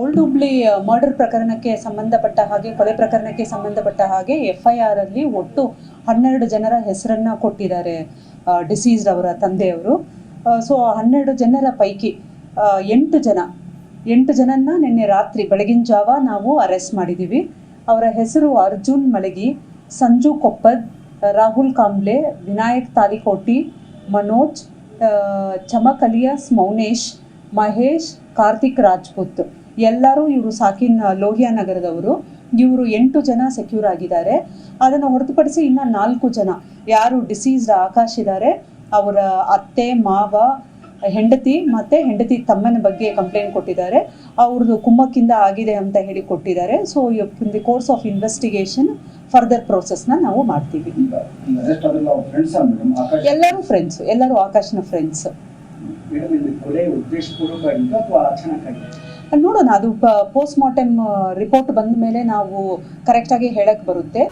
Old Hubli murder ಪ್ರಕರಣಕ್ಕೆ ಸಂಬಂಧಪಟ್ಟ ಹಾಗೆ, ಕೊಲೆ ಪ್ರಕರಣಕ್ಕೆ ಸಂಬಂಧಪಟ್ಟ ಹಾಗೆ ಎಫ್ ಐ ಆರ್ ಅಲ್ಲಿ ಒಟ್ಟು ಹನ್ನೆರಡು ಜನರ ಹೆಸರನ್ನ ಕೊಟ್ಟಿದ್ದಾರೆ ಡಿಸೀಸ್ಡ್ ಅವರ ತಂದೆಯವರು. ಸೊ ಹನ್ನೆರಡು ಜನರ ಪೈಕಿ ಎಂಟು ಜನ, ಎಂಟು ಜನನ್ನ ನಿನ್ನೆ ರಾತ್ರಿ ಬೆಳಗಿನ ಜಾವ ನಾವು ಅರೆಸ್ಟ್ ಮಾಡಿದ್ದೀವಿ ಅವರ ಹೆಸರು ಅರ್ಜುನ್ ಮಳಗಿ ಸಂಜು ಕೊಪ್ಪದ್, ರಾಹುಲ್ ಕಾಂಬ್ಲೆ ವಿನಾಯಕ್ ತಾಲಿಕೋಟಿ, ಮನೋಜ್ ಚಮಕಲಿಯಾ ಮೌನೇಶ್ ಮಹೇಶ್ ಕಾರ್ತಿಕ್ ರಾಜ್ಪುತ್. ಎಲ್ಲರೂ ಇವರು ಸಾಕಿನ್ ಲೋಹಿಯಾ ನಗರದವರು. ಇವರು ಎಂಟು ಜನ ಸೆಕ್ಯೂರ್ ಆಗಿದ್ದಾರೆ. ಅದನ್ನು ಹೊರತುಪಡಿಸಿ ಇನ್ನು ನಾಲ್ಕು ಜನ. ಯಾರು ಡಿಸೀಸ್ಡ್ ಆಕಾಶ್ ಇದ್ದಾರೆ ಅವರ ಅತ್ತೆ ಮಾವ ಹೆಂಡತಿ ಮತ್ತೆ ಹೆಂಡತಿ ತಮ್ಮನ ಬಗ್ಗೆ ಕಂಪ್ಲೇಂಟ್ ಕೊಟ್ಟಿದ್ದಾರೆ. ಅವ್ರದ್ದು ಕುಂಭಕ್ಕಿಂದ ಆಗಿದೆ ಅಂತ ಹೇಳಿ ಕೊಟ್ಟಿದ್ದಾರೆ. So in the course of investigation ಫರ್ದರ್ನ ನಾವು ಮಾಡ್ತೀವಿ. ಎಲ್ಲರೂ ಫ್ರೆಂಡ್ಸ್ ಎಲ್ಲರೂ ಆಕಾಶ್ನ ಫ್ರೆಂಡ್ಸ್ ನೋಡೋಣ. ಅದು ಪೋಸ್ಟ್ ಮಾರ್ಟಮ್ ರಿಪೋರ್ಟ್ ಬಂದ ಮೇಲೆ ನಾವು ಕರೆಕ್ಟಾಗಿ ಹೇಳಕ್ ಬರುತ್ತೆ.